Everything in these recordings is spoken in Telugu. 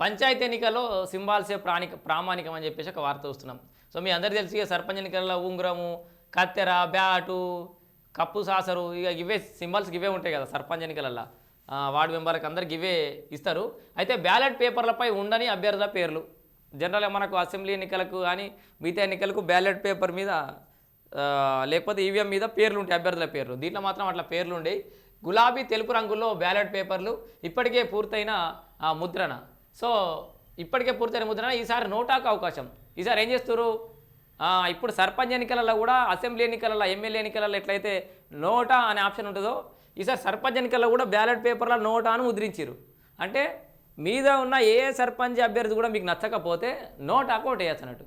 పంచాయతీ ఎన్నికల్లో సింబాల్సే ప్రాణిక ప్రామాణికం అని చెప్పేసి ఒక వార్త వస్తున్నాం సో మీ అందరికీ తెలిసి ఇక సర్పంచ్ ఎన్నికల్లో ఉంగరము కత్తెర బ్యాటు కప్పు సాసరు ఇక ఇవే సింబల్స్ ఇవే ఉంటాయి కదా సర్పంచ్ ఎన్నికలల్లో. వార్డ్ వార్డు మెంబర్కి అందరికి ఇవే ఇస్తారు. అయితే బ్యాలెట్ పేపర్లపై ఉండని అభ్యర్థుల పేర్లు. జనరల్గా మనకు అసెంబ్లీ ఎన్నికలకు కానీ మిగతా ఎన్నికలకు బ్యాలెట్ పేపర్ మీద లేకపోతే ఈవీఎం మీద పేర్లు ఉంటాయి అభ్యర్థుల పేర్లు. దీంట్లో మాత్రం అట్లా పేర్లు ఉండేవి గులాబీ తెలుపు రంగుల్లో బ్యాలెట్ పేపర్లు ఇప్పటికే పూర్తయిన ముద్రణ. సో ఇప్పటికే పూర్తయిన ముద్రణ ఈసారి నోటాకు అవకాశం. ఈసారి ఏం చేస్తారు ఇప్పుడు సర్పంచ్ ఎన్నికలలో కూడా అసెంబ్లీ ఎన్నికలలో ఎమ్మెల్యే ఎన్నికలలో ఎట్లయితే నోటా అనే ఆప్షన్ ఉంటుందో ఈసారి సర్పంచ్ ఎన్నికల్లో కూడా బ్యాలెట్ పేపర్లో నోటా అని ముద్రించారు అంటే మీద ఉన్న ఏ సర్పంచ్ అభ్యర్థి కూడా మీకు నచ్చకపోతే నోటాకు ఒకటి అన్నట్టు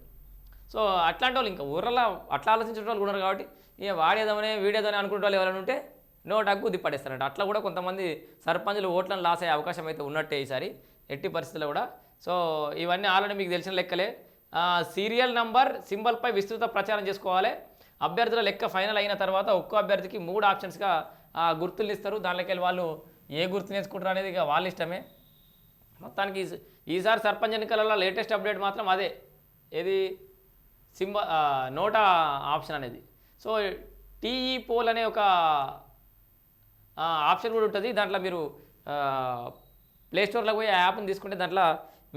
సో అట్లాంటి వాళ్ళు ఇంకా ఊర్లలో అట్లా ఆలోచించే వాళ్ళు ఉన్నారు కాబట్టి ఇక వాడేదామనే వీడేదామని అనుకునే వాళ్ళు ఎవరైనా ఉంటే నోటాకు గుద్ది పడేస్తారంట అట్లా కూడా కొంతమంది సర్పంచులు ఓట్లను లాస్ అయ్యే అవకాశం అయితే ఉన్నట్టే ఈసారి. ఎట్టి పరిస్థితుల్లో కూడా. సో ఇవన్నీ ఆల్రెడీ మీకు తెలిసిన లెక్కలే. సీరియల్ నంబర్ సింబల్పై విస్తృత ప్రచారం చేసుకోవాలి. అభ్యర్థుల లెక్క ఫైనల్ అయిన తర్వాత ఒక్కో అభ్యర్థికి మూడు ఆప్షన్స్గా గుర్తులు ఇస్తారు. దానిలోకి వెళ్ళి వాళ్ళు ఏ గుర్తు నేర్చుకుంటారు అనేది ఇక వాళ్ళ ఇష్టమే. మొత్తానికి ఈసారి సర్పంచ్ ఎన్నికలలో లేటెస్ట్ అప్డేట్ మాత్రం అదే. ఏది? సింబ నోటా ఆప్షన్ అనేది. సో టీఈ పోల్ అనే ఒక ఆప్షన్ కూడా ఉంటుంది. దాంట్లో మీరు ప్లే స్టోర్లో పోయి ఆ యాప్ని తీసుకుంటే దాంట్లో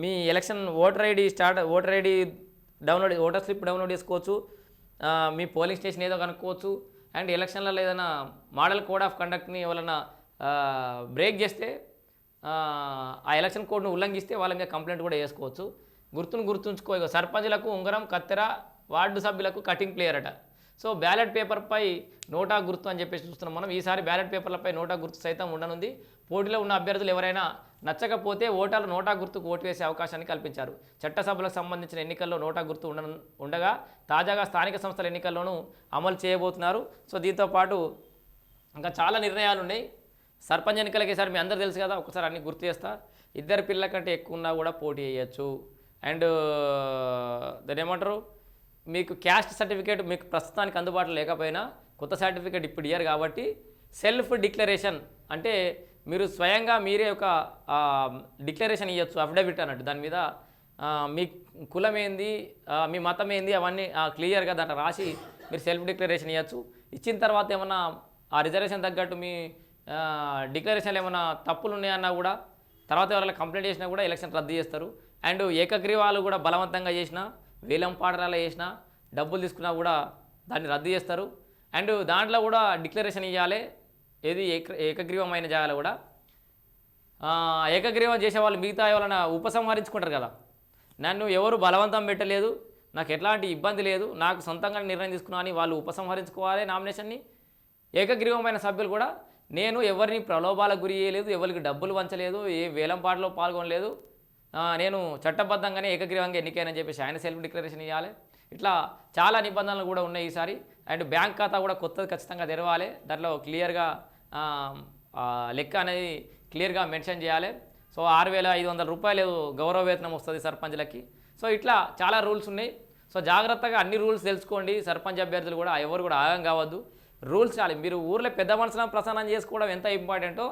మీ election voter ID start voter ID download voter slip download చేసుకోవచ్చు. మీ పోలింగ్ స్టేషన్ ఏదో కనుక్కోవచ్చు. అండ్ ఎలక్షన్లలో ఏదైనా మోడల్ కోడ్ ఆఫ్ కండక్ట్ని ఎవరైనా బ్రేక్ చేస్తే ఆ, ఎలక్షన్ కోడ్ను ఉల్లంఘిస్తే వాళ్ళ మీద కంప్లైంట్ కూడా చేసుకోవచ్చు. గుర్తును గుర్తుంచుకో సర్పంచ్లకు ఉంగరం కత్తెర వార్డు సభ్యులకు కటింగ్ ప్లేయర్ అట. సో బ్యాలెట్ పేపర్పై నోటా గుర్తు అని చెప్పేసి చూస్తున్నాం మనం. ఈసారి బ్యాలెట్ పేపర్లపై నోటా గుర్తు సైతం ఉండనుంది. పోటీలో ఉన్న అభ్యర్థులు ఎవరైనా నచ్చకపోతే ఓటర్లు నోటా గుర్తుకు ఓటు వేసే అవకాశాన్ని కల్పించారు. చట్టసభలకు సంబంధించిన ఎన్నికల్లో నోటా గుర్తు ఉండ ఉండగా తాజాగా స్థానిక సంస్థల ఎన్నికల్లోనూ అమలు చేయబోతున్నారు. సో దీంతో పాటు ఇంకా చాలా నిర్ణయాలు ఉన్నాయి సర్పంచ్ ఎన్నికలకి సార్ మీ అందరు తెలుసు కదా ఒకసారి అన్ని గుర్తు చేస్తా. ఇద్దరు పిల్లల కంటే ఎక్కువ ఉన్నా కూడా పోటీ చేయొచ్చు. అండ్ దాని ఏమంటారు? మీకు క్యాస్ట్ సర్టిఫికేట్ మీకు ప్రస్తుతానికి అందుబాటులో లేకపోయినా కొత్త సర్టిఫికేట్ ఇప్పుడు ఇయ్యారు కాబట్టి సెల్ఫ్ డిక్లరేషన్ అంటే మీరు స్వయంగా మీరే ఒక డిక్లరేషన్ ఇవ్వచ్చు అఫిడవిట్ అన్నట్టు. దాని మీద మీ కులం ఏంది మీ మతం ఏంది అవన్నీ క్లియర్గా దాంట్లో రాసి మీరు సెల్ఫ్ డిక్లరేషన్ ఇవ్వచ్చు ఇచ్చిన తర్వాత ఏమన్నా ఆ రిజర్వేషన్ తగ్గట్టు మీ డిక్లరేషన్లు ఏమైనా తప్పులు ఉన్నాయన్నా కూడా తర్వాత ఎవరైనా కంప్లైంట్ చేసినా కూడా ఎలక్షన్ రద్దు చేస్తారు. అండ్ ఏకగ్రీవాలు కూడా బలవంతంగా చేసినా వేలం పాటరాలు చేసినా డబ్బులు తీసుకున్నా కూడా దాన్ని రద్దు చేస్తారు. అండ్ దాంట్లో కూడా డిక్లరేషన్ ఇవ్వాలి ఏది ఏక ఏకగ్రీవమైన జాగాలో కూడా? ఏకగ్రీవం చేసే వాళ్ళు మిగతా ఎవరైనా ఉపసంహరించుకుంటారు కదా. నన్ను ఎవరు బలవంతం పెట్టలేదు నాకు ఎట్లాంటి ఇబ్బంది లేదు నాకు సొంతంగా నిర్ణయం తీసుకున్నా అని వాళ్ళు ఉపసంహరించుకోవాలి నామినేషన్ని. ఏకగ్రీవమైన సభ్యులు కూడా నేను ఎవరిని ప్రలోభాలకు గురి చేయలేదు ఎవరికి డబ్బులు వంచలేదు ఏ వేలంపాటలో పాల్గొనలేదు. నేను చట్టబద్ధంగానే ఏకగ్రీవంగా ఎన్నికైనని చెప్పేసి ఆయన సెల్ఫ్ డిక్లరేషన్ ఇవ్వాలి ఇట్లా చాలా నిబంధనలు కూడా ఉన్నాయి ఈసారి. అండ్ బ్యాంక్ ఖాతా కూడా కొత్తది ఖచ్చితంగా తెరవాలి. దాంట్లో క్లియర్గా లెక్క అనేది క్లియర్గా మెన్షన్ చేయాలి. సో ఆరు వేల ఐదు వందల రూపాయలు గౌరవ వేతనం వస్తుంది సర్పంచ్లకి. సో ఇట్లా చాలా రూల్స్ ఉన్నాయి. సో జాగ్రత్తగా అన్ని రూల్స్ తెలుసుకోండి. సర్పంచ్ అభ్యర్థులు కూడా ఎవరు కూడా ఆగం కావద్దు. రూల్స్ చాలా. మీరు ఊర్లో పెద్ద మనుషులను ప్రసారం చేసుకోవడం ఎంత ఇంపార్టెంటో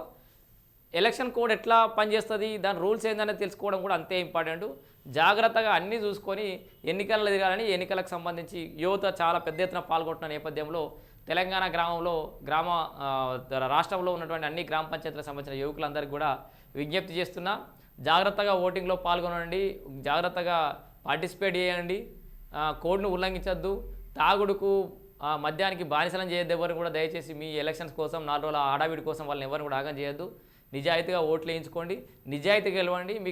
ఎలక్షన్ కోడ్ ఎట్లా పనిచేస్తుంది దాని రూల్స్ ఏందనేది తెలుసుకోవడం కూడా అంతే ఇంపార్టెంట్. జాగ్రత్తగా అన్నీ చూసుకొని ఎన్నికల్లో దిగాలని ఎన్నికలకు సంబంధించి యువత చాలా పెద్ద ఎత్తున పాల్గొంటున్న నేపథ్యంలో తెలంగాణ గ్రామంలో గ్రామ రాష్ట్రంలో ఉన్నటువంటి అన్ని గ్రామ పంచాయతీలకు సంబంధించిన యువకులందరికీ కూడా విజ్ఞప్తి చేస్తున్నా. జాగ్రత్తగా ఓటింగ్లో పాల్గొనండి. జాగ్రత్తగా పార్టిసిపేట్ చేయండి. కోడ్ను ఉల్లంఘించద్దు. తాగుడుకు మద్యానికి బానిసలం చేయొద్దు ఎవరిని కూడా. దయచేసి మీ ఎలక్షన్స్ కోసం నాలుగు రోజుల ఆడావిడి కోసం వాళ్ళని ఎవరిని కూడా ఆగం చేయొద్దు. నిజాయితీగా ఓట్లు వేయించుకోండి. నిజాయితీగా గెలవండి. మీకు